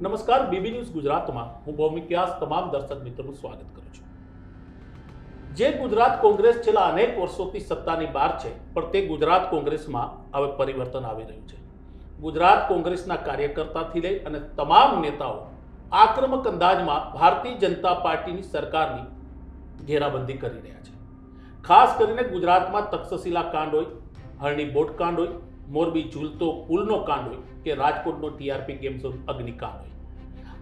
નમસ્કાર, BB news ગુજરાતમાં. હું ભૌમિક વ્યાસ તમામ દર્શક મિત્રોનું સ્વાગત કરું છું. જે ગુજરાત કોંગ્રેસ છેલ્લા અનેક વર્ષોથી સત્તાની બહાર છે, પણ તે ગુજરાત કોંગ્રેસમાં હવે પરિવર્તન આવી રહ્યું છે. ગુજરાત કોંગ્રેસના કાર્યકર્તાથી લઈ અને તમામ નેતાઓ આક્રમક અંદાજમાં ભારતીય જનતા પાર્ટીની સરકારની ઘેરાબંધી કરી રહ્યા છે. ખાસ કરીને ગુજરાતમાં તક્ષશિલા કાંડ હોય હરણી બોટ કાંડ હોય, મોરબી ઝૂલતો પુલનો કાંડ હોય કે રાજકોટનો ટીઆરપી ગેમ ઝોન અગ્નિકાંડ હોય.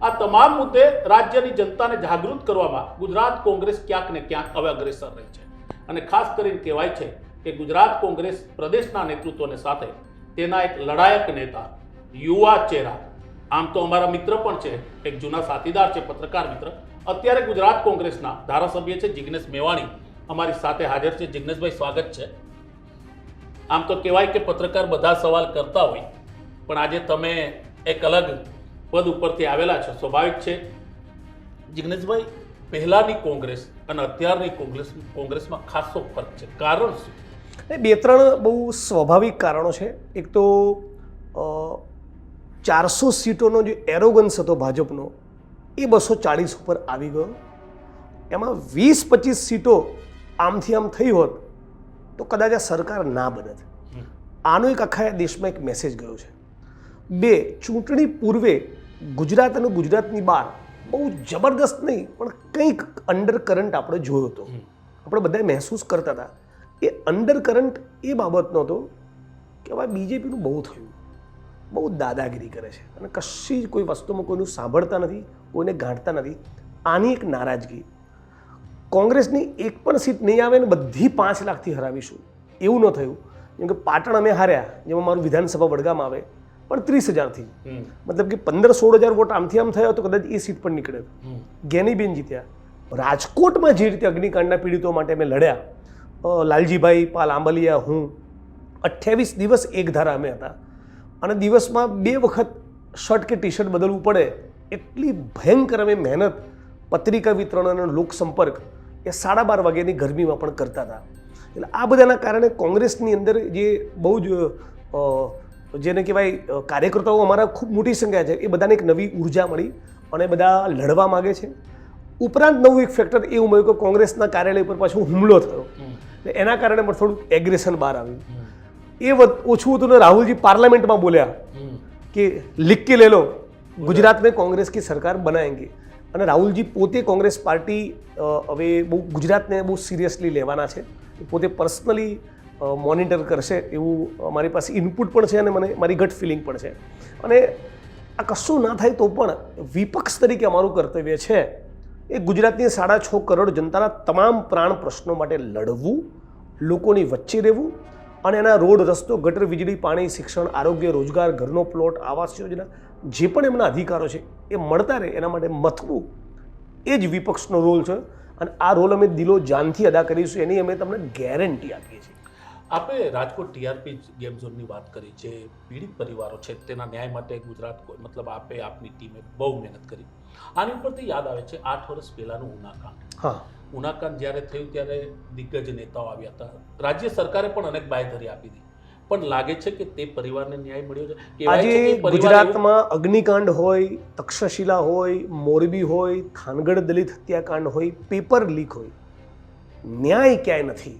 આ તમામ મુદ્દે રાજ્યની જનતાને જાગૃત કરવામાં ગુજરાત કોંગ્રેસ ક્યાંક ને ક્યાંક હવે અગ્રેસર રહી છે. અને ખાસ કરીને કહેવાય છે કે ગુજરાત કોંગ્રેસ પ્રદેશના નેતૃત્વને સાથે તેના એક લડાયક નેતા, યુવા ચહેરા, આમ તો અમારા મિત્ર પણ છે, એક જૂના સાથીદાર છે, પત્રકાર મિત્ર, અત્યારે ગુજરાત કોંગ્રેસના ધારાસભ્ય છે જિગ્નેશ મેવાણી. અમારી સાથે હાજર છે. જિગ્નેશભાઈ, સ્વાગત છે. આમ તો કહેવાય કે પત્રકાર બધા સવાલ કરતા હોય પણ આજે તમે એક અલગ પદ ઉપરથી આવેલા છો. સ્વાભાવિક છે. જિગ્નેશભાઈ પહેલાની કોંગ્રેસ અને અત્યારની કોંગ્રેસ કોંગ્રેસમાં ખાસો ફરક છે. કારણ શું? બે ત્રણ બહુ સ્વાભાવિક કારણો છે. એક તો ચારસો સીટોનો જે એરોગન્સ હતો ભાજપનો એ બસો ચાળીસ ઉપર આવી ગયો. એમાં વીસ પચીસ સીટો આમથી આમ થઈ હોત તો કદાચ આ સરકાર ના બનત. આનો એક આખા દેશમાં એક મેસેજ ગયો છે. બે ચૂંટણી પૂર્વે ગુજરાત અને ગુજરાતની બહાર બહુ જબરદસ્ત નહીં પણ કંઈક અંડર કરંટ આપણે જોયો હતો. આપણે બધાએ મહેસૂસ કરતા હતા. એ અંડર કરંટ એ બાબતનો હતો કે હવે બીજેપીનું બહુ થયું. બહુ દાદાગીરી કરે છે. અને કશી જ કોઈ વસ્તુમાં કોઈનું સાંભળતા નથી કોઈને ગાંઠતા નથી. આની એક નારાજગી. કોંગ્રેસની એક પણ સીટ નહીં આવે ને બધી પાંચ લાખથી હરાવીશું. એવું ન થયું. જેમ કે પાટણ અમે હાર્યા જેમાં મારું વિધાનસભા વડગામ આવે. પણ ત્રીસ હજારથી. મતલબ કે પંદર સોળ હજાર વોટ આમથી આમ થયો તો કદાચ એ સીટ પણ નીકળે. જ્ઞાનીબેન જીત્યા. રાજકોટમાં જે રીતે અગ્નિકાંડના પીડિતો માટે અમે લડ્યા લાલજીભાઈ પાલ આંબલિયા હું અઠ્યાવીસ દિવસ એક ધારા અમે હતા. અને દિવસમાં બે વખત શર્ટ કે ટી શર્ટ બદલવું પડે એટલી ભયંકર અમે મહેનત પત્રિકા વિતરણ અને લોકસંપર્ક એ સાડા બાર વાગ્યાની ગરમીમાં પણ કરતા હતા. એટલે આ બધાના કારણે કોંગ્રેસની અંદર જે બહુ જ જેને કહેવાય કાર્યકર્તાઓ અમારા ખૂબ મોટી સંખ્યા છે. એ બધાને એક નવી ઊર્જા મળી અને બધા લડવા માગે છે. ઉપરાંત નવું એક ફેક્ટર એવું મળ્યું કે કોંગ્રેસના કાર્યાલય ઉપર પાછો હુમલો થયો. ને એના કારણે પણ થોડુંક એગ્રેશન બહાર આવ્યું. એ ઓછું હતું ને રાહુલજી પાર્લામેન્ટમાં બોલ્યા કે લિખ કે લે લો ગુજરાત મેં કોંગ્રેસ કી સરકાર બનાએંગે અને રાહુલજી પોતે કોંગ્રેસ પાર્ટી હવે બહુ ગુજરાતને બહુ સિરિયસલી લેવાના છે. પોતે પર્સનલી મોનિટર કરશે એવું મારી પાસે ઇનપુટ પણ છે અને મને મારી ગટ ફિલિંગ પણ છે. અને આ કશું ના થાય તો પણ વિપક્ષ તરીકે અમારું કર્તવ્ય છે એ ગુજરાતની સાડા છ કરોડ જનતાના તમામ પ્રાણ પ્રશ્નો માટે લડવું, લોકોની વચ્ચે રહેવું અને એના રોડ, રસ્તો, ગટર, વીજળી, પાણી, શિક્ષણ, આરોગ્ય, રોજગાર, ઘરનો પ્લોટ આવાસ યોજના જે પણ એમના અધિકારો છે એ મળતા રહે એના માટે મથવું એ જ વિપક્ષનો રોલ છે. અને આ રોલ અમે દિલો જાનથી અદા કરીશું. એની અમે તમને ગેરંટી આપીએ છીએ. આપે રાજકોટ ટીઆરપી ગેમ ઝોનની વાત કરી જે પીડિત પરિવારો છે તેના ન્યાય માટે ગુજરાત મતલબ આપે આપની ટીમે બહુ મહેનત કરી. આની ઉપરથી યાદ આવે છે આઠ વર્ષ પહેલાનું ઉનાકાંડ. ઉનાકાંડ જ્યારે થયું ત્યારે દિગ્ગજ નેતાઓ આવ્યા હતા. રાજ્ય સરકારે પણ અનેક બાંયધરી આપી હતી પણ લાગે છે કે તે પરિવારને ન્યાય મળ્યો છે? આજે ગુજરાતમાં અગ્નિકાંડ હોય તક્ષશિલા હોય મોરબી હોય થાનગઢ દલિત હત્યાકાંડ હોય પેપર લીક હોય. ન્યાય ક્યાંય નથી.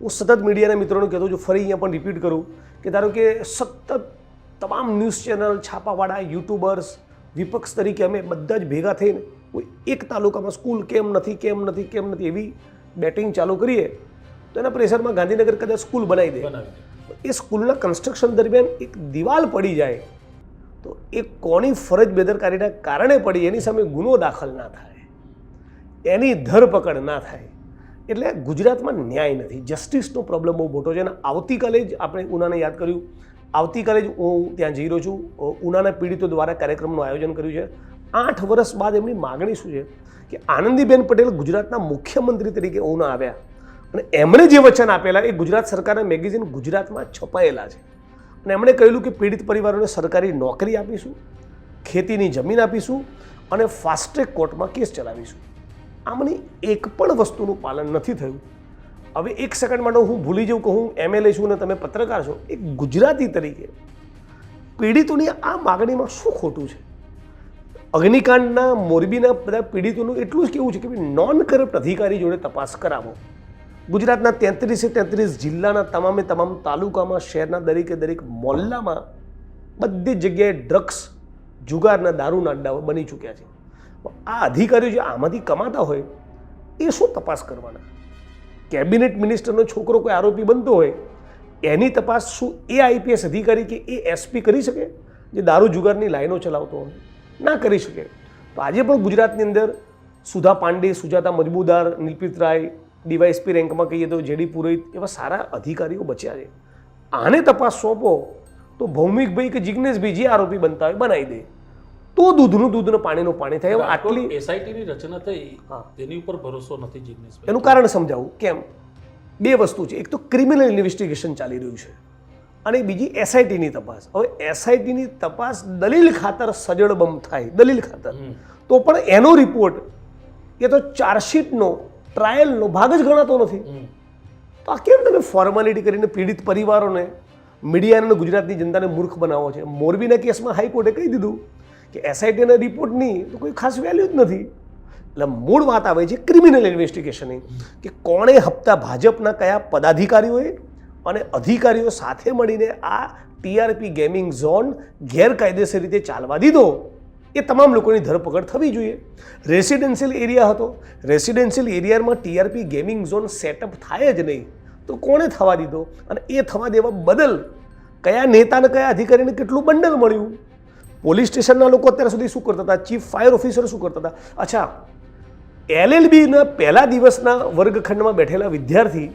હું સતત મીડિયાના મિત્રોને કહેતો છું ફરી અહીંયા પણ રિપીટ કરું કે ધારો કે સતત તમામ ન્યૂઝ ચેનલ છાપાવાળા યુટ્યુબર્સ વિપક્ષ તરીકે અમે બધા જ ભેગા થઈને કોઈ એક તાલુકામાં સ્કૂલ કેમ નથી કેમ નથી કેમ નથી એવી બેટિંગ ચાલુ કરીએ તો એના પ્રેશરમાં ગાંધીનગર કદાચ સ્કૂલ બનાવી દે. એ સ્કૂલના કન્સ્ટ્રક્શન દરમિયાન એક દિવાલ પડી જાય તો એ કોની ફરજ બેદરકારીના કારણે પડી એની સામે ગુનો દાખલ ના થાય એની ધરપકડ ના થાય. એટલે ગુજરાતમાં ન્યાય નથી. જસ્ટિસનો પ્રોબ્લેમ બહુ મોટો છે અને આવતીકાલે જ આપણે ઉનાને યાદ કર્યું. આવતીકાલે જ હું ત્યાં જઈ રહ્યો છું. ઉનાના પીડિતો દ્વારા કાર્યક્રમનું આયોજન કર્યું છે. આઠ વર્ષ બાદ એમની માગણી શું છે? કે આનંદીબેન પટેલ ગુજરાતના મુખ્યમંત્રી તરીકે ઉના આવ્યા. અને એમણે જે વચન આપેલા એ ગુજરાત સરકારના મેગેઝિન ગુજરાતમાં છપાયેલા છે. અને એમણે કહેલું કે પીડિત પરિવારોને સરકારી નોકરી આપીશું, ખેતીની જમીન આપીશું અને ફાસ્ટ ટ્રેક કોર્ટમાં કેસ ચલાવીશું. આમાંની એક પણ વસ્તુનું પાલન નથી થયું. હવે એક સેકન્ડ માટે હું ભૂલી જાઉં કે હું એમએલએ છું ને તમે પત્રકાર છો. એક ગુજરાતી તરીકે પીડિતોની આ માગણીમાં શું ખોટું છે? અગ્નિકાંડના, મોરબીના બધા પીડિતોનું એટલું જ કેવું છે કે નોન કરપ્ટ અધિકારી જોડે તપાસ કરાવો. ગુજરાતના તેત્રીસે તેત્રીસ જિલ્લાના તમામે તમામ તાલુકામાં, શહેરના દરેકે દરેક મોલ્લામાં બધી જગ્યાએ ડ્રગ્સ જુગારના દારૂના અડ્ડાઓ બની ચૂક્યા છે. આ અધિકારીઓ જે આમાંથી કમાતા હોય, એ શું તપાસ કરવાના? કેબિનેટ મિનિસ્ટરનો છોકરો કોઈ આરોપી બનતો હોય, એની તપાસ શું એ આઈપીએસ અધિકારી કે એ એસપી કરી શકે? જે દારૂ જુગારની લાઈનો ચલાવતો હોય, ના કરી શકે. તો આજે પણ ગુજરાતની અંદર સુધા પાંડે, સુજાતા મજબૂદાર નિલપિત રાય, ડીવાયએસપી રેન્કમાં કહીએ તો જેડી પુરોહિત એવા સારા અધિકારીઓ બચ્યા છે. આને તપાસ સોંપો તો ભૌમિકભાઈ કે જિજ્ઞેશભાઈ જે આરોપી બનતા હોય બનાવી દે. તો દૂધનું દૂધનું પાણીનું પાણી થાય આટલી એસઆઈટીની રચના થઈ. તેની ઉપર ભરોસો નથી જિગ્નેશભાઈ. એનું કારણ સમજાવું કેમ બે વસ્તુ છે. એક તો ક્રિમિનલ ઇન્વેસ્ટિગેશન ચાલી રહ્યું છે. અને બીજી એસઆઈટીની તપાસ. હવે એસઆઈટીની તપાસ દલીલ ખાતર સજળબમ થાય દલીલ ખાતર. તો પણ એનો રિપોર્ટ એ તો ચાર્જશીટનો ટ્રાયલનો ભાગ જ ગણાતો નથી. તો આ કેમ તમે ફોર્માલિટી કરીને પીડિત પરિવારોને મીડિયાને ગુજરાતની જનતાને મૂર્ખ બનાવો છે? મોરબીના કેસમાં હાઈકોર્ટે કહી દીધું કે એસઆઈટીના રિપોર્ટની તો કોઈ ખાસ વેલ્યુ જ નથી. એટલે મૂળ વાત આવે છે ક્રિમિનલ ઇન્વેસ્ટિગેશનની કે કોણે હપ્તા ભાજપના કયા પદાધિકારીઓએ અને અધિકારીઓ સાથે મળીને આ ટીઆરપી ગેમિંગ ઝોન ગેરકાયદેસર રીતે ચાલવા દીધો. એ તમામ લોકોની ધરપકડ થવી જોઈએ. રેસિડેન્શિયલ એરિયા હતો. રેસિડેન્શિયલ એરિયામાં ટીઆરપી ગેમિંગ ઝોન સેટઅપ થાય જ નહીં. તો કોણે થવા દીધો? અને એ થવા દેવા બદલ કયા નેતાને કયા અધિકારીને કેટલું બંડલ મળ્યું? પોલીસ સ્ટેશનના લોકો અત્યાર સુધી શું કરતા હતા? ચીફ ફાયર ઓફિસર શું કરતા હતા? અચ્છા એલએલબીના પહેલા દિવસના વર્ગખંડમાં બેઠેલા વિદ્યાર્થી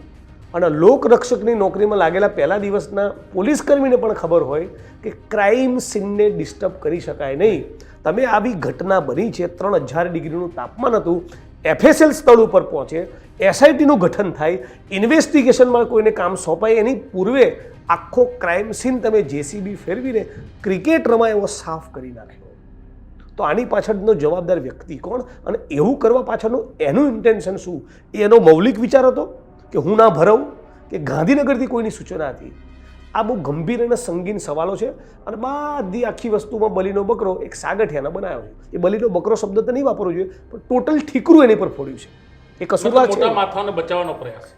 અને લોકરક્ષકની નોકરીમાં લાગેલા પહેલા દિવસના પોલીસ કર્મીને પણ ખબર હોય કે ક્રાઇમ સીનને ડિસ્ટર્બ કરી શકાય નહીં. તમે આવી ઘટના બની છે, ત્રણ હજાર ડિગ્રીનું તાપમાન હતું એફએસએલ સ્થળ ઉપર પહોંચે, એસઆઈટીનું ગઠન થાય, ઇન્વેસ્ટિગેશનમાં કોઈને કામ સોંપાય એની પૂર્વે આખો ક્રાઇમ સીન તમે જેસીબી ફેરવીને ક્રિકેટ રમાય એવો સાફ કરી નાખ્યો. તો આની પાછળનો જવાબદાર વ્યક્તિ કોણ અને એવું કરવા પાછળનું એનું ઇન્ટેન્શન શું? એ એનો મૌલિક વિચાર હતો કે હું ના ભરવું, કે ગાંધીનગરથી કોઈની સૂચના હતી? આ બહુ ગંભીર અને સંગીન સવાલો છે અને બધી આખી વસ્તુમાં બલીનો બકરો એક સાગઠિયાના બનાવ્યો છે. એ બલીનો બકરો શબ્દ તો નહીં વાપરવો જોઈએ પણ ટોટલ ઠીકરું એની પર ફોડ્યું છે. એ કસૂરવાર છે. માથાને બચાવવાનો પ્રયાસ.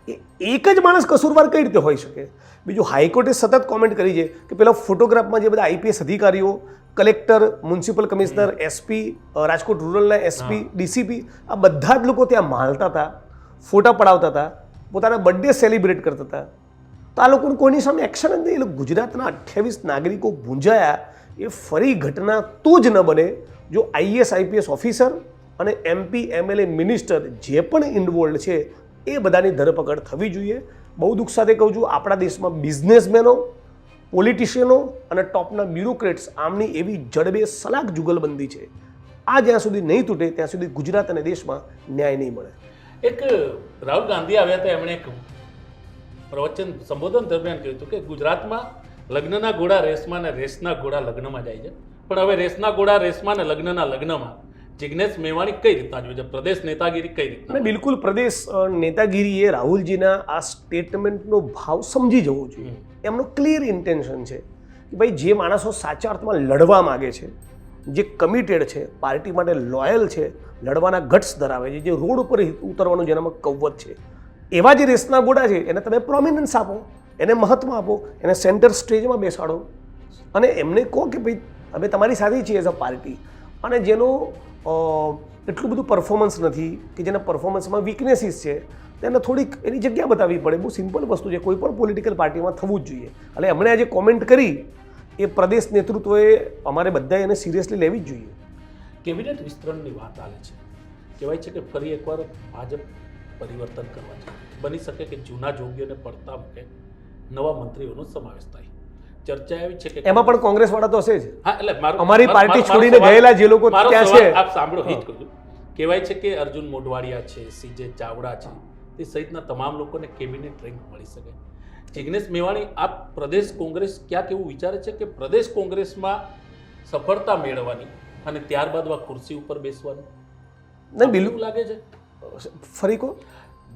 એક જ માણસ કસૂરવાર કઈ રીતે હોઈ શકે? બીજું હાઈકોર્ટે સતત કોમેન્ટ કરી છે કે પેલા ફોટોગ્રાફમાં જે બધા આઈપીએસ અધિકારીઓ collector municipal commissioner SP Rajkot રૂરલના SP DCP આ બધા જ લોકો ત્યાં માલતા હતા ફોટા પડાવતા હતા પોતાના બર્થડે સેલિબ્રેટ કરતા હતા. તો આ લોકોને કોઈની સામે એક્શન જ નહીં. એટલે ગુજરાતના અઠ્યાવીસ નાગરિકો ભૂંજાયા એ ફરી ઘટના તો જ ન બને. જો આઈએસ, આઈપીએસ ઓફિસર અને એમપી, એમએલએ મિનિસ્ટર જે પણ ઇન્વોલ્ડ છે, એ બધાની ધરપકડ થવી જોઈએ. બહુ દુઃખ સાથે કહું છું, આપણા દેશમાં બિઝનેસમેનો પોલિટિશિયનો અને ટોપના બ્યુરોક્રેટ્સ આમની એવી જડબે સલાક જુગલબંધી છે. આ જ્યાં સુધી નહીં તૂટે, ત્યાં સુધી ગુજરાત અને દેશમાં ન્યાય નહીં મળે. એક રાહુલ ગાંધી આવ્યા હતા, એમણે પ્રવચન સંબોધન દરમિયાન કહ્યું હતું કે ગુજરાતમાં લગ્નના ઘોડા રેસમાં ને રેસના ઘોડા લગ્નમાં જાય છે. પણ હવે રેસના ઘોડા રેસમાં ને લગ્નના લગ્નમાં જિગ્નેશ મેવાણી કઈ રીતના જોઈએ છે? પ્રદેશ નેતાગીરી કઈ રીતના બિલકુલ પ્રદેશ નેતાગીરી નેતાગીરીએ રાહુલજીના આ સ્ટેટમેન્ટનો ભાવ સમજી જવો જોઈએ. એમનો ક્લિયર ઇન્ટેન્શન છે કે ભાઈ જે માણસો સાચા અર્થમાં લડવા માગે છે જે કમિટેડ છે પાર્ટી માટે લોયલ છે લડવાના ગટ્સ ધરાવે છે જે રોડ ઉપર ઉતરવાનું જેનામાં કવત છે એવા જે રેસના ગોડા છે, એને તમે પ્રોમિનન્સ આપો, એને મહત્વ આપો, એને સેન્ટર સ્ટેજમાં બેસાડો. અને એમને કહો કે ભાઈ, અમે તમારી સાથે છીએ એઝ અ પાર્ટી અને જેનો એટલું બધું પરફોર્મન્સ નથી, કે જેના પરફોર્મન્સમાં વીકનેસીસ છે તેને થોડીક એની જગ્યા બતાવવી પડે. બહુ સિમ્પલ વસ્તુ છે, કોઈ પણ પોલિટિકલ પાર્ટીમાં થવું જ જોઈએ. એટલે એમણે આજે કોમેન્ટ કરી, એ પ્રદેશ નેતૃત્વએ અમારે બધા એને સિરિયસલી લેવી જ જોઈએ. કેબિનેટ વિસ્તરણની વાત આવે છે? કહેવાય છે કે ફરી એકવાર ભાજપ પરિવર્તન કરવા છે બની શકે કે જૂના જોગીઓને પડતા મૂકે નવા મંત્રીઓનો સમાવેશ થાય. ચર્ચા એવી છે કે એમાં પણ કોંગ્રેસવાળા તો હશે જ. હા એટલે અમારી પાર્ટી છોડીને ગયેલા જે લોકો ત્યાં છે. આપ સાંભળો હિત કહું કહેવાય છે કે અર્જુન મોઢવાડિયા છે સીજે ચાવડા છે તે સહિતના તમામ લોકોને કેબિનેટ રેન્ક મળી શકે. જિગ્નેશ મેવાણી આ પ્રદેશ કોંગ્રેસ ક્યાંક એવું વિચારે છે કે પ્રદેશ કોંગ્રેસમાં સફળતા મેળવવાની અને ત્યારબાદ આ ખુરશી ઉપર બેસવાની? નહીં બિલકુલ. લાગે છે? ફરી કહો?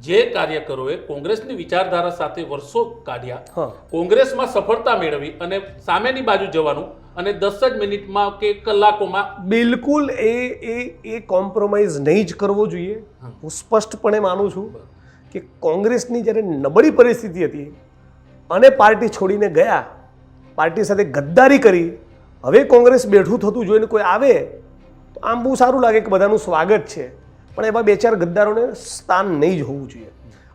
જે કાર્યકરોએ કોંગ્રેસની વિચારધારા સાથે વર્ષો કાઢ્યા. હા. કોંગ્રેસમાં સફળતા મેળવી અને સામેની બાજુ જવાનું અને દસ જ મિનિટમાં કે કલાકોમાં બિલકુલ એ એ એ કોમ્પ્રોમાઇઝ નહીં જ કરવો જોઈએ. હું. સ્પષ્ટપણે માનું છું કે કોંગ્રેસની જ્યારે નબળી પરિસ્થિતિ હતી અને પાર્ટી છોડીને ગયા પાર્ટી સાથે ગદ્દારી કરી હવે કોંગ્રેસ બેઠું થતું જોઈને કોઈ આવે તો આમ બહુ સારું લાગે કે બધાનું સ્વાગત છે. પણ એવા બે ચાર ગદ્દારોને સ્થાન નહીં જ હોવું જોઈએ.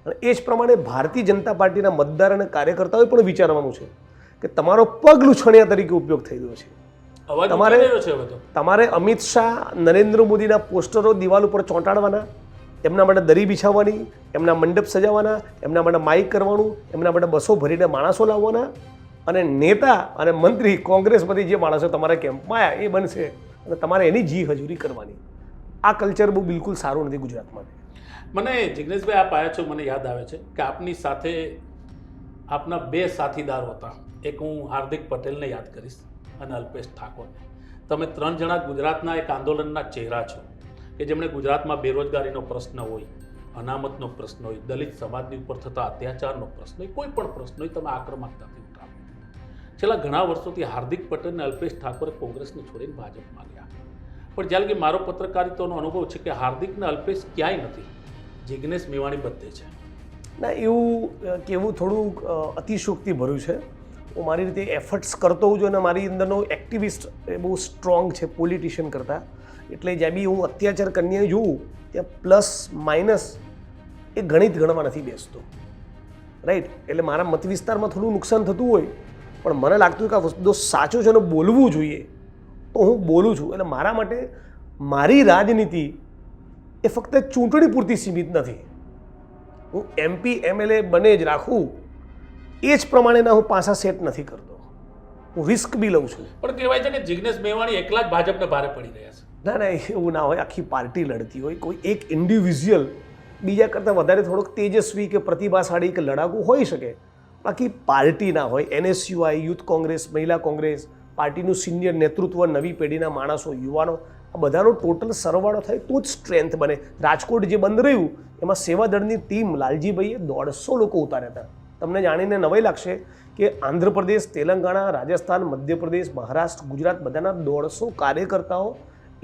અને એ જ પ્રમાણે ભારતીય જનતા પાર્ટીના મતદાર અને કાર્યકર્તાઓએ પણ વિચારવાનું છે કે તમારો પગ લૂછણિયા તરીકે ઉપયોગ થઈ રહ્યો છે. તમારે- તમારે અમિત શાહ નરેન્દ્ર મોદીના પોસ્ટરો દિવાલ ઉપર ચોંટાડવાના એમના માટે દરી બિછાવવાની એમના મંડપ સજાવવાના એમના માટે માઇક કરવાનું એમના માટે બસો ભરીને માણસો લાવવાના અને નેતા અને મંત્રી કોંગ્રેસમાંથી જે માણસો તમારા કેમ્પમાં આવ્યા એ બનશે અને તમારે એની જી હજુરી કરવાની. આ કલ્ચર બહુ બિલકુલ સારું નથી ગુજરાતમાં. મને જિગ્નેશભાઈ આપ આવ્યા છો, મને યાદ આવે છે કે આપની સાથે આપના બે સાથીદાર હતા. એક હું હાર્દિક પટેલને યાદ કરીશ અને અલ્પેશ ઠાકોરને. તમે ત્રણ જણા ગુજરાતના એક આંદોલનના ચહેરા છો કે જેમણે ગુજરાતમાં બેરોજગારીનો પ્રશ્ન હોય, અનામતનો પ્રશ્ન હોય, દલિત સમાજની ઉપર થતા અત્યાચારનો પ્રશ્ન હોય, કોઈ પણ પ્રશ્ન હોય, તમે આક્રમકતાથી ઉઠાવો. છેલ્લા ઘણા વર્ષોથી હાર્દિક પટેલ અને અલ્પેશ ઠાકોરે કોંગ્રેસને છોડીને ભાજપમાં ગયા. પણ જ્યારે કે મારો પત્રકારિતાનો અનુભવ છે કે હાર્દિકને અલ્પેશ ક્યાંય નથી. જિગ્નેશ મેવાણી બધે છે. ના, એવું કેવું કહેવું થોડું અતિશોક્તિ ભર્યું છે. હું મારી રીતે એફર્ટ્સ કરતો હોઉં છું અને મારી અંદરનો એક્ટિવિસ્ટ એ બહુ સ્ટ્રોંગ છે પોલિટિશિયન કરતાં. એટલે જ્યાં બી હું અત્યાચાર કન્યાએ જોઉં, ત્યાં પ્લસ માઇનસ એ ગણિત ગણવા નથી બેસતો. રાઈટ એટલે મારા મત વિસ્તારમાં થોડું નુકસાન થતું હોય, પણ મને લાગતું કે આ વસ્તુ સાચો છે અને બોલવું જોઈએ. તો હું બોલું છું. એટલે મારા માટે મારી રાજનીતિ એ ફક્ત ચૂંટણી પૂરતી સીમિત નથી. હું એમપી એમએલએ બને જ રાખું. એ જ પ્રમાણેના હું પાસા સેટ નથી કરતો. હું રિસ્ક બી લઉં છું. પણ કહેવાય છે કે જિગ્નેશ મેવાણી એકલા જ ભાજપને ભારે પડી રહ્યા છે. ના ના એવું ના હોય. આખી પાર્ટી લડતી હોય. કોઈ એક ઇન્ડિવિજ્યુઅલ બીજા કરતાં વધારે થોડોક તેજસ્વી કે પ્રતિભાશાળી કે લડાકુ હોઈ શકે. બાકી પાર્ટી ના હોય. એનએસયુઆઈ યુથ કોંગ્રેસ મહિલા કોંગ્રેસ પાર્ટીનું સિનિયર નેતૃત્વ નવી પેઢીના માણસો, યુવાનો, આ બધાનો ટોટલ સરવાળો થાય તો જ સ્ટ્રેન્થ બને. રાજકોટ જે બંધ રહ્યું, એમાં સેવાદળની ટીમ લાલજીભાઈએ દોઢસો લોકો ઉતાર્યા હતા. તમને જાણીને નવાઈ લાગશે કે આંધ્રપ્રદેશ, તેલંગાણા, રાજસ્થાન, મધ્યપ્રદેશ, મહારાષ્ટ્ર, ગુજરાત બધાના દોઢસો કાર્યકર્તાઓ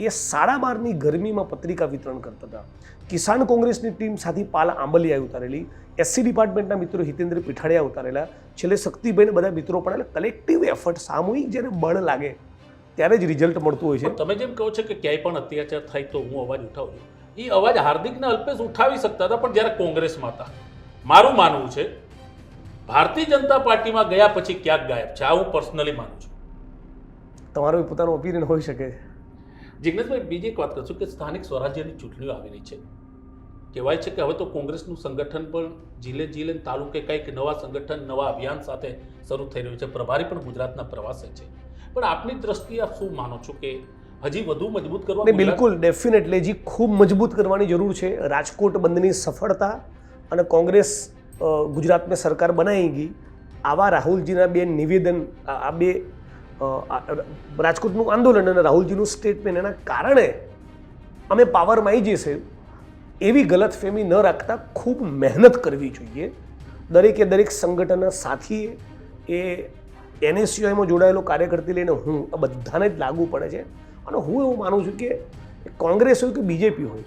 એ સાડા બારની ગરમીમાં પત્રિકા વિતરણ કરતા હતા. કિસાન કોંગ્રેસની ટીમ સાથે પાલ આંબલિયાએ ઉતારેલી એસસી ડિપાર્ટમેન્ટના મિત્રો હિતેન્દ્ર પીઠાડિયા ઉતારેલા. છેલ્લે શક્તિભાઈને બધા મિત્રો પણ એટલે કલેક્ટિવ એફર્ટ સામૂહિક જ્યારે બળ લાગે ત્યારે જ રિઝલ્ટ મળતું હોય છે. તમે જેમ કહો છો કે ક્યાંય પણ અત્યાચાર થાય તો હું અવાજ ઉઠાવું એ અવાજ હાર્દિકને અલ્પેશ ઉઠાવી શકતા હતા પણ જ્યારે કોંગ્રેસમાં હતા મારું માનવું છે ભારતીય જનતા પાર્ટીમાં ગયા પછી ક્યાંક ગાયબ છે. આ હું પર્સનલી માનું છું. તમારો પોતાનો ઓપિનિયન હોઈ શકે. જિગ્નેશભાઈ બીજી એક વાત કરશું કે સ્થાનિક સ્વરાજ્યની ચૂંટણીઓ આવી રહી છે. કહેવાય છે કે હવે તો કોંગ્રેસનું સંગઠન પણ જિલ્લે જિલ્લે તાલુકે કંઈક નવા સંગઠન નવા અભિયાન સાથે શરૂ થઈ રહ્યું છે. પ્રભારી પણ ગુજરાતના પ્રવાસે છે. પણ આપની દ્રષ્ટિએ આપ શું માનો છો કે હજી વધુ મજબૂત કરવા બિલકુલ ડેફિનેટલી હજી ખૂબ મજબૂત કરવાની જરૂર છે. રાજકોટ બંધની સફળતા અને કોંગ્રેસ ગુજરાતમાં સરકાર બનાવી ગઈ. આવા રાહુલજીના બે નિવેદન આ બે રાજકોટનું આંદોલન અને રાહુલજીનું સ્ટેટમેન્ટ એના કારણે અમે પાવરમાં આવી જશે એવી ગલતફેમી ન રાખતા ખૂબ મહેનત કરવી જોઈએ. દરેકે દરેક સંગઠનના સાથીએ એ એનએસયુઆઈમાં જોડાયેલો કાર્યકર્તી લઈને હું આ બધાને જ લાગુ પડે છે. અને હું એવું માનું છું કે કોંગ્રેસ હોય કે બીજેપી હોય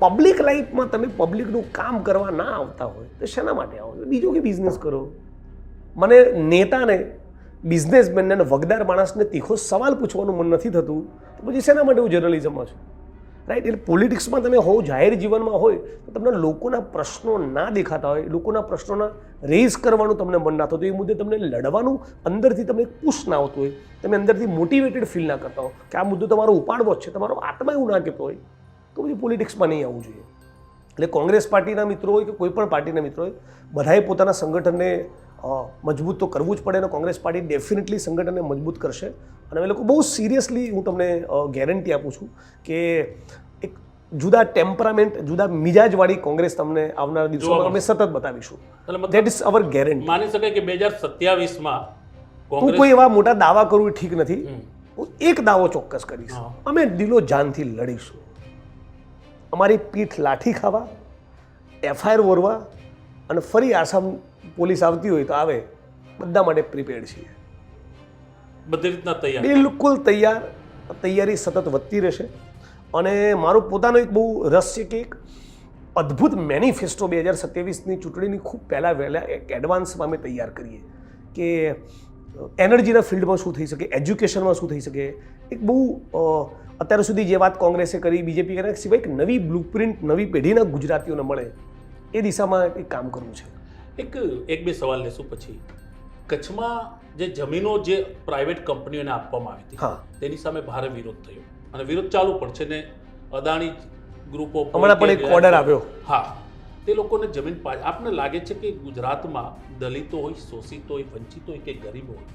પબ્લિક લાઈફમાં તમે પબ્લિકનું કામ કરવા ના આવતા હોય તો શેના માટે આવો બીજું કે બિઝનેસ કરો? મને નેતાને બિઝનેસમેનને અને વગદાર માણસને તીખો સવાલ પૂછવાનું મન નથી થતું, તો પછી શેના માટે હું જર્નલિઝમમાં છું? રાઈટ એટલે પોલિટિક્સમાં તમે હોવ, જાહેર જીવનમાં હોય, તો તમને લોકોના પ્રશ્નો ના દેખાતા હોય, લોકોના પ્રશ્નોના રેઝ કરવાનું તમને મન ના થતું એ મુદ્દે તમને લડવાનું અંદરથી તમને પુશ ના આવતું હોય. તમે અંદરથી મોટિવેટેડ ફીલ ના કરતા હો કે આ મુદ્દો તમારો ઉપાડવો જ છે, તમારો આત્મા એવું ના કહેતો હોય, તો પછી પોલિટિક્સમાં નહીં આવવું જોઈએ. એટલે કોંગ્રેસ પાર્ટીના મિત્રો હોય કે કોઈ પણ પાર્ટીના મિત્રો હોય, બધાએ પોતાના સંગઠનને મજબૂત તો કરવું જ પડે અને કોંગ્રેસ પાર્ટી ડેફિનેટલી સંગઠનને મજબૂત કરશે. અને અમે લોકો બહુ સિરિયસલી હું તમને ગેરંટી આપું છું કે એક જુદા ટેમ્પરામેન્ટ જુદા મિજાજવાળી કોંગ્રેસ તમને આવનારા દિવસોમાં અમે સતત બતાવીશું. ધેટ ઇઝ અવર ગેરંટી માની શકાય કે બે હજાર સત્યાવીસમાં હું કોઈ એવા મોટા દાવા કરું ઠીક નથી. હું એક દાવો ચોક્કસ કરીશ. અમે દિલો જાનથી લડીશું. અમારી પીઠ લાઠી ખાવા એફઆઈઆર વોરવા અને ફરી આસામ પોલીસ આવતી હોય તો આવે. બધા માટે પ્રિપેર્ડ છીએ. બધી રીતના તૈયાર. બિલકુલ તૈયાર. તૈયારી સતત વધતી રહેશે. અને મારો પોતાનો એક બહુ રસ છે કે એક અદ્ભુત મેનિફેસ્ટો બે હજાર સત્યાવીસની ચૂંટણીની ખૂબ પહેલાં વહેલા એક એડવાન્સમાં અમે તૈયાર કરીએ. કે એનર્જીના ફિલ્ડમાં શું થઈ શકે એજ્યુકેશનમાં શું થઈ શકે. એક બહુ અત્યાર સુધી જે વાત કોંગ્રેસે કરી બીજેપી કરે સિવાય એક નવી બ્લુપ્રિન્ટ નવી પેઢીના ગુજરાતીઓને મળે એ દિશામાં એક કામ કરવું છે. એક એક બે સવાલ લેશું પછી. કચ્છમાં જે જમીનો જે પ્રાઇવેટ કંપનીઓને આપવામાં આવી હતી તેની સામે ભારે વિરોધ થયો. અને વિરોધ ચાલુ પણ છે ને અદાણી ગ્રુપો હમણાં પણ એક ઓર્ડર આવ્યો. હા. તે લોકોને જમીન આપને લાગે છે કે ગુજરાતમાં દલિતો હોય શોષિત હોય વંચિત હોય કે ગરીબ હોય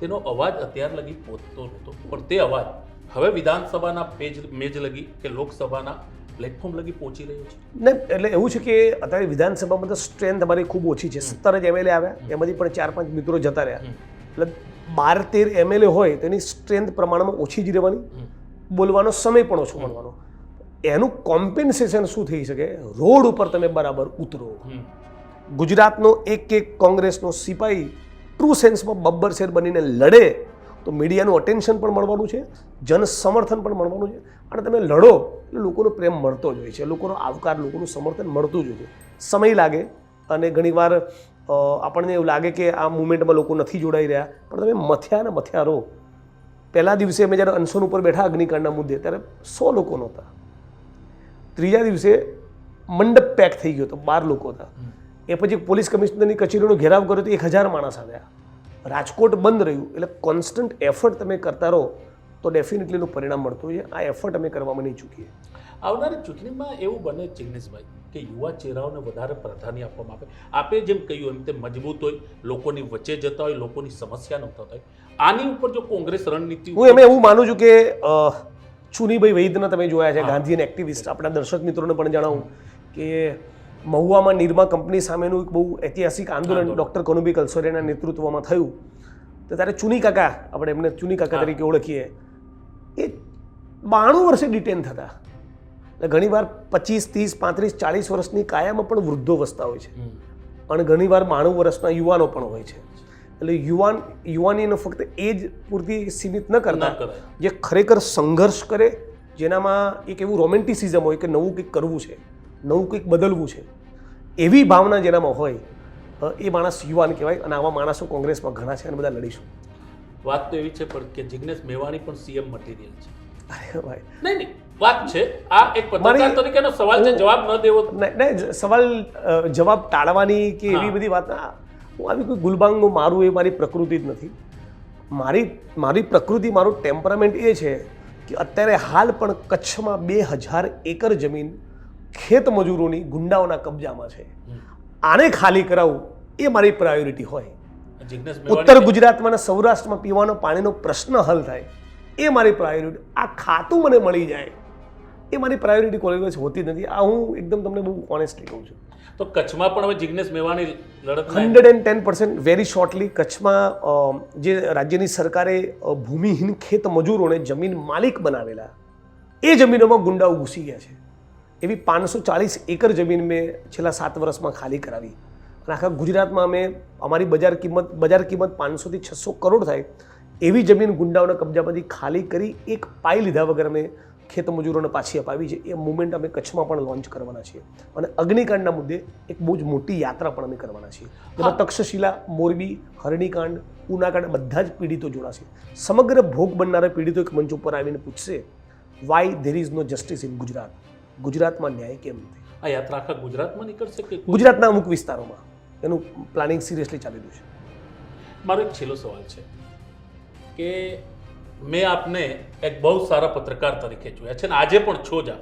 તેનો અવાજ અત્યાર લગી પહોંચતો નહોતો. પણ તે અવાજ હવે વિધાનસભાના પેજ મેજ લગી કે લોકસભાના પ્લેટફોર્મ લગી પહોંચી રહ્યું છે? ને એટલે એવું છે કે અત્યારે વિધાનસભામાં તો સ્ટ્રેન્થ અમારી ખૂબ ઓછી છે. સત્તર જ એમએલએ આવ્યા. એમાંથી પણ ચાર પાંચ મિત્રો જતા રહ્યા. એટલે બાર તેર એમએલએ હોય તેની સ્ટ્રેન્થ પ્રમાણમાં ઓછી જ રહેવાની. બોલવાનો સમય પણ ઓછો મળવાનો. એનું કોમ્પેન્સેશન શું થઈ શકે? રોડ ઉપર તમે બરાબર ઉતરો. ગુજરાતનો એક એક કોંગ્રેસનો સિપાહી ટ્રુ સેન્સમાં બબ્બર શેર બનીને લડે તો મીડિયાનું અટેન્શન પણ મળવાનું છે જનસમર્થન પણ મળવાનું છે. અને તમે લડો એટલે લોકોનો પ્રેમ મળતો જ હોય છે. લોકોનો આવકાર લોકોનું સમર્થન મળતું જ હોય છે. સમય લાગે અને ઘણીવાર આપણને એવું લાગે કે આ મુમેન્ટમાં લોકો નથી જોડાઈ રહ્યા. પણ તમે મથ્યા ને મથ્યા રહો. પહેલા દિવસે અમે જ્યારે અનશન ઉપર બેઠા અગ્નિકાંડના મુદ્દે ત્યારે સો લોકો નહોતા. ત્રીજા દિવસે મંડપ પેક થઈ ગયો હતો બાર લોકો હતા. એ પછી પોલીસ કમિશનરની કચેરીનો ઘેરાવ કર્યો તો એક હજાર માણસ આવ્યા. રાજકોટ બંધ રહ્યું એટલે કોન્સ્ટન્ટ એફર્ટ તમે કરતા રહો. તો ડેફિનેટલી એનું પરિણામ મળતું હોય આ એફર્ટ અમે કરવામાં નહીં ચૂકીએ. આવનારી ચૂંટણીમાં એવું બને ચિગ્નેશભાઈ કે યુવા ચહેરાઓને વધારે પ્રાધાન્ય આપવામાં આવે. આપે જેમ કહ્યું એમ તે મજબૂત હોય લોકોની વચ્ચે જતા હોય લોકોની સમસ્યા ન થતા હોય. આની ઉપર જો કોંગ્રેસ રણનીતિ હું એમ એવું માનું છું કે ચુનીભાઈ વૈદના તમે જોયા છે ગાંધીયન એક્ટિવિસ્ટ આપણા દર્શક મિત્રોને પણ જણાવું કે મહુવામાં નિરમા કંપની સામેનું એક બહુ ઐતિહાસિક આંદોલન. ડૉક્ટર કનુબી કલસોરિયાના નેતૃત્વમાં થયું. તો ત્યારે ચુની કાકા આપણે એમને ચુની કાકા તરીકે ઓળખીએ. એ બાણું વર્ષે ડિટેન થતા. એટલે ઘણીવાર પચીસ ત્રીસ પાંત્રીસ ચાલીસ વર્ષની કાયામાં પણ વૃદ્ધો વસતા હોય છે. અને ઘણીવાર બાણું વર્ષના યુવાનો પણ હોય છે. એટલે યુવાન યુવાનીને ફક્ત એ જ પૂરતી સીમિત ન કરતા જે ખરેખર સંઘર્ષ કરે જેનામાં એક એવું રોમેન્ટિસિઝમ હોય કે નવું કંઈક કરવું છે નવું કંઈક બદલવું છે એવી ભાવના જેનામાં હોય એ માણસ યુવાન કહેવાય અને આવા માણસો કોંગ્રેસમાં ઘણા છે અને બધા લડીશું વાત તો એવી છે પણ કે જિગ્નેશ મેવાણી પણ સીએમ મટીરિયલ છે. અરે ભાઈ. નહીં નહીં વાત છે આ એક પત્રકાર તરીકેનો સવાલ છે જવાબ ન દેવો. નહીં સવાલ જવાબ ટાળવાની કે એવી બધી વાત હું આવી કોઈ ગુલબાંગનું મારું એ મારી પ્રકૃતિ જ નથી. મારી મારી પ્રકૃતિ મારું ટેમ્પરામેન્ટ એ છે કે અત્યારે હાલ પણ કચ્છમાં બે હજાર એકર જમીન ખેત મજૂરોની ગુંડાઓના કબજામાં છે. આને ખાલી કરાવવું એ મારી પ્રાયોરિટી હોય. ઉત્તર ગુજરાતમાં અને સૌરાષ્ટ્રમાં પીવાનો પાણીનો પ્રશ્ન હલ થાય. એ મારી પ્રાયોરિટી આ ખાતું મને મળી જાય. એ મારી પ્રાયોરિટી કોલેજ હોતી નથી. આ હું એકદમ તમને બહુ ઓનેસ્ટલી કહું છું. તો કચ્છમાં પણ હવે જિગ્નેશ મેવાણી લડત hundred and ten percent very shortly કચ્છમાં જે રાજ્યની સરકારે ભૂમિહીન ખેત મજૂરોને જમીન માલિક બનાવેલા એ જમીનોમાં ગુંડાઓ ઘૂસી ગયા છે. એવી પાંચસો ચાલીસ એકર જમીન મેં છેલ્લા સાત વર્ષમાં ખાલી કરાવી. અને આખા ગુજરાતમાં અમે અમારી બજાર કિંમત બજાર કિંમત પાંચસોથી છસો કરોડ થાય એવી જમીન ગુંડાઓના કબજામાંથી ખાલી કરી એક પાઈ લીધા વગર અમે ખેત મજૂરોને પાછી અપાવી છે. એ મુવમેન્ટ અમે કચ્છમાં પણ લોન્ચ કરવાના છીએ. અને અગ્નિકાંડના મુદ્દે એક બહુ જ મોટી યાત્રા પણ અમે કરવાના છીએ. જેમાં તક્ષશિલા મોરબી હરણીકાંડ ઉનાકાંડ બધા જ પીડિતો જોડાશે. સમગ્ર ભોગ બનનારા પીડિતો એક મંચ ઉપર આવીને પૂછશે why there is no justice in Gujarat? ગુજરાતમાં ન્યાય કેમ નથી? આ યાત્રા આખા ગુજરાતમાં નીકળશે કે ગુજરાતના અમુક વિસ્તારોમાં. એનું પ્લાનિંગ સિરિયસલી ચાલી રહ્યું છે. મારો એક છેલ્લો સવાલ છે કે મેં આપને એક બહુ સારા પત્રકાર તરીકે જોયા છે અને આજે પણ છો જ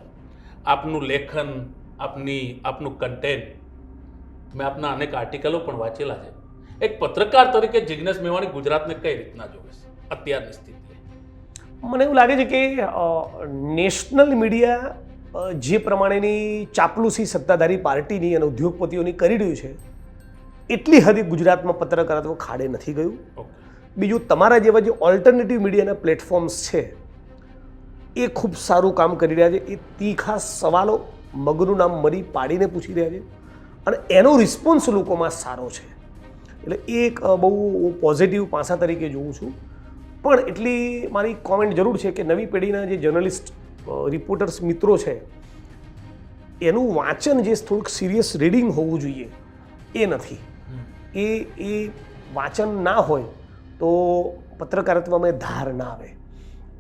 આપનું લેખન આપની આપનું કન્ટેન્ટ મેં આપના અનેક આર્ટિકલો પણ વાંચેલા છે. એક પત્રકાર તરીકે જિગ્નેશ મેવાણી ગુજરાતને કઈ રીતના જોવે છે? અત્યારની સ્થિતિએ મને એવું લાગે છે કે નેશનલ મીડિયા જે પ્રમાણેની ચાપલુસી સત્તાધારી પાર્ટીની અને ઉદ્યોગપતિઓની કરી રહ્યું છે એટલી હદે ગુજરાતમાં પત્રકારત્વ ખાડે નથી ગયું. બીજું તમારા જેવા જે ઓલ્ટરનેટિવ મીડિયાના પ્લેટફોર્મ્સ છે એ ખૂબ સારું કામ કરી રહ્યા છે. એ તીખા સવાલો મગનું નામ મરી પાડીને પૂછી રહ્યા છે. અને એનો રિસ્પોન્સ લોકોમાં સારો છે. એટલે એ એક બહુ પોઝિટિવ પાસા તરીકે જોઉં છું. પણ એટલી મારી કોમેન્ટ જરૂર છે કે નવી પેઢીના જે જર્નલિસ્ટ રિપોર્ટર્સ મિત્રો છે એનું વાંચન જે થોડુંક સિરિયસ રીડિંગ હોવું જોઈએ એ નથી. એ એ વાંચન ના હોય તો પત્રકારત્વમાં ધાર ના આવે.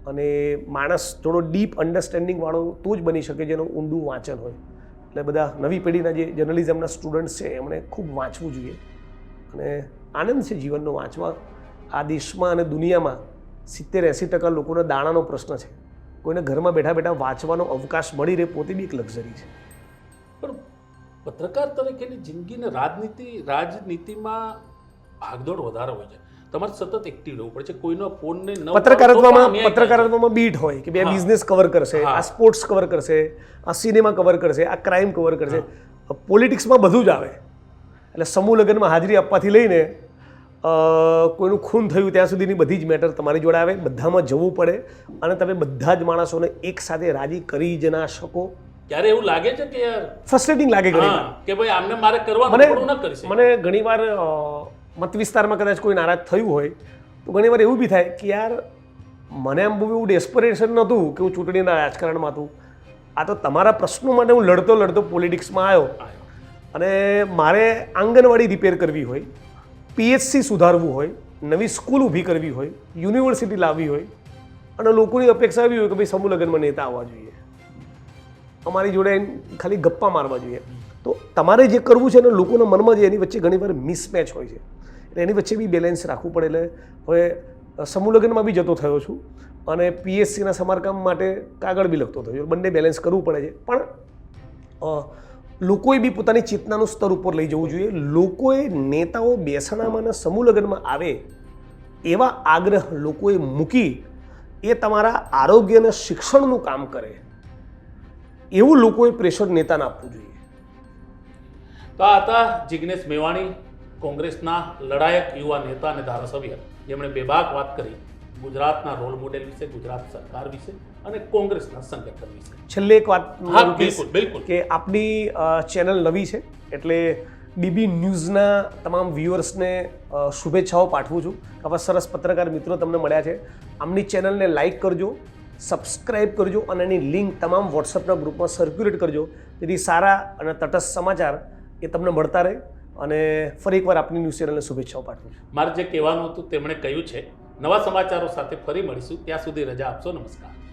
અને માણસ થોડો ડીપ અંડરસ્ટેન્ડિંગવાળો તો જ બની શકે જેનું ઊંડું વાંચન હોય. એટલે બધા નવી પેઢીના જે જર્નલિઝમના સ્ટુડન્ટ્સ છે, એમણે ખૂબ વાંચવું જોઈએ. અને આનંદ છે જીવનનો વાંચવા. આ દેશમાં અને દુનિયામાં સિત્તેર એંસી ટકા લોકોના દાણાનો પ્રશ્ન છે. કોઈને ઘરમાં બેઠા બેઠા વાંચવાનો અવકાશ મળી રહે પોતે બી એક લક્ઝરી છે. પત્રકાર તરીકેની જિંદગીને રાજનીતિ રાજનીતિમાં ભાગદોડ વધારે હોય છે. તમારે સતત એક્ટિવ રહેવું પડે છે. કોઈનો ફોનને ન પત્રકારત્વમાં. પત્રકારત્વમાં બીટ હોય કે આ બિઝનેસ કવર કરશે આ સ્પોર્ટ્સ કવર કરશે આ સિનેમા કવર કરશે આ ક્રાઇમ કવર કરશે. પોલિટિક્સમાં બધું જ આવે. એટલે સમૂહ લગ્નમાં હાજરી આપવાથી લઈને કોઈનું ખૂન થયું ત્યાં સુધીની બધી જ મેટર તમારી જોડે આવે. બધામાં જવું પડે અને તમે બધા જ માણસોને એકસાથે રાજી કરી જ ના શકો. ક્યારે એવું લાગે છે કે યાર ફ્રસ્ટ્રેટિંગ લાગે ઘણી વાર. કે ભાઈ આમને મારે કરવાનું મને ન કરી મને ઘણીવાર મત વિસ્તારમાં કદાચ કોઈ નારાજ થયું હોય તો ઘણીવાર એવું બી થાય કે યાર મને આમ બહુ એવું ડેસ્પરેશન નહોતું કે હું ચૂંટણીના રાજકારણમાં હતું. આ તો તમારા પ્રશ્નો માટે હું લડતો લડતો પોલિટિક્સમાં આવ્યો. અને મારે આંગણવાડી રિપેર કરવી હોય પીએચસી સુધારવું હોય નવી સ્કૂલ ઊભી કરવી હોય યુનિવર્સિટી લાવવી હોય અને લોકોની અપેક્ષા એવી હોય કે ભાઈ સમૂહ લગ્નમાં નેતા આવવા જોઈએ. અમારી જોડે ખાલી ગપ્પા મારવા જોઈએ. તો તમારે જે કરવું છે ને લોકોના મનમાં જે એની વચ્ચે ઘણીવાર મિસમેચ હોય છે. એટલે એની વચ્ચે બી બેલેન્સ રાખવું પડે. એટલે હવે સમૂહ લગ્નમાં બી જતો થયો છું. અને પીએસસીના સમારકામ માટે કાગળ બી લખતો થયો બંને બેલેન્સ કરવું પડે છે. પણ લોકોએ બી પોતાની ચેતનાનું સ્તર ઉપર લઈ જવું જોઈએ. લોકોએ નેતાઓ બેસણામાં અને સમૂહ લગ્નમાં આવે એવા આગ્રહ લોકોએ મૂકી એ તમારા આરોગ્ય અને શિક્ષણનું કામ કરે. એવું લોકોએ પ્રેશર નેતાને આપવું જોઈએ. તો આ હતા જિગ્નેશ મેવાણી કોંગ્રેસના લડાયક યુવા નેતા અને ધારાસભ્ય. જેમણે બેબાક વાત કરી ગુજરાતના રોલ મોડેલ વિશે ગુજરાત સરકાર વિશે અને કોંગ્રેસના સંગઠન વિશે. છેલ્લે એક વાત હા બિલકુલ બિલકુલ. કે આપણી ચેનલ નવી છે એટલે ડીબી ન્યૂઝના તમામ વ્યુઅર્સને શુભેચ્છાઓ પાઠવું છું. આવા સરસ પત્રકાર મિત્રો તમને મળ્યા છે. આમની ચેનલને લાઇક કરજો. સબસ્ક્રાઇબ કરજો અને એની લિંક તમામ વોટ્સઅપના ગ્રુપમાં સર્ક્યુલેટ કરજો. જેથી સારા અને તટસ્થ સમાચાર એ તમને મળતા રહે. અને ફરી એકવાર આપની ન્યૂઝ ચેનલને શુભેચ્છાઓ પાઠવું મારે જે કહેવાનું હતું, તેમણે કહ્યું છે, નવા સમાચારો સાથે ફરી મળીશું. ત્યાં સુધી રજા આપશો. નમસ્કાર.